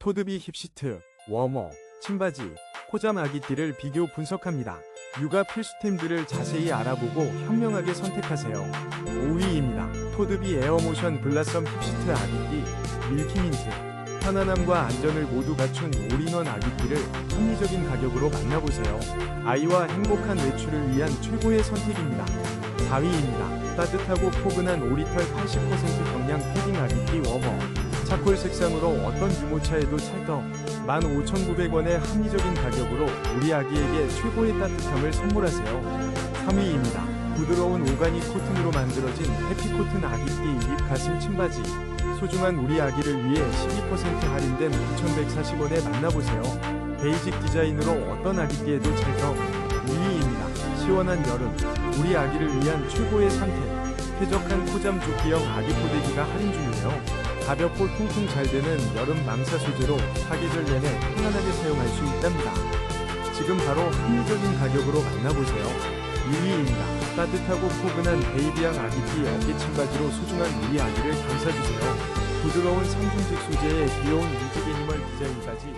토드비 힙시트, 워머, 침바지, 코잠 아기띠를 비교 분석합니다. 육아 필수템들을 자세히 알아보고 현명하게 선택하세요. 5위입니다. 토드비 에어모션 블라썸 힙시트 아기띠, 밀키민트. 편안함과 안전을 모두 갖춘 올인원 아기띠를 합리적인 가격으로 만나보세요. 아이와 행복한 외출을 위한 최고의 선택입니다. 4위입니다. 따뜻하고 포근한 오리털 80% 경량 패딩 아기띠 워머. 차콜 색상으로 어떤 유모차에도 찰떡. 15,900원의 합리적인 가격으로 우리 아기에게 최고의 따뜻함을 선물하세요. 3위입니다. 부드러운 오가닉 코튼으로 만들어진 해피코튼 아기띠 입 가슴 침바지. 소중한 우리 아기를 위해 12% 할인된 9,140원에 만나보세요. 베이직 디자인으로 어떤 아기띠에도 찰떡. 2위입니다. 시원한 여름. 우리 아기를 위한 최고의 선택. 쾌적한 코잠 조끼형 아기 포대기가 할인 중이에요. 가볍고 통풍 잘 되는 여름 망사 소재로 사계절 내내 편안하게 사용할 수 있답니다. 지금 바로 합리적인 가격으로 만나보세요. 2위입니다. 따뜻하고 포근한 베이비양 아기띠 어깨 침바지로 소중한 우리 아기를 감싸주세요. 부드러운 삼중직 소재의 귀여운 유직 애니멀 디자인까지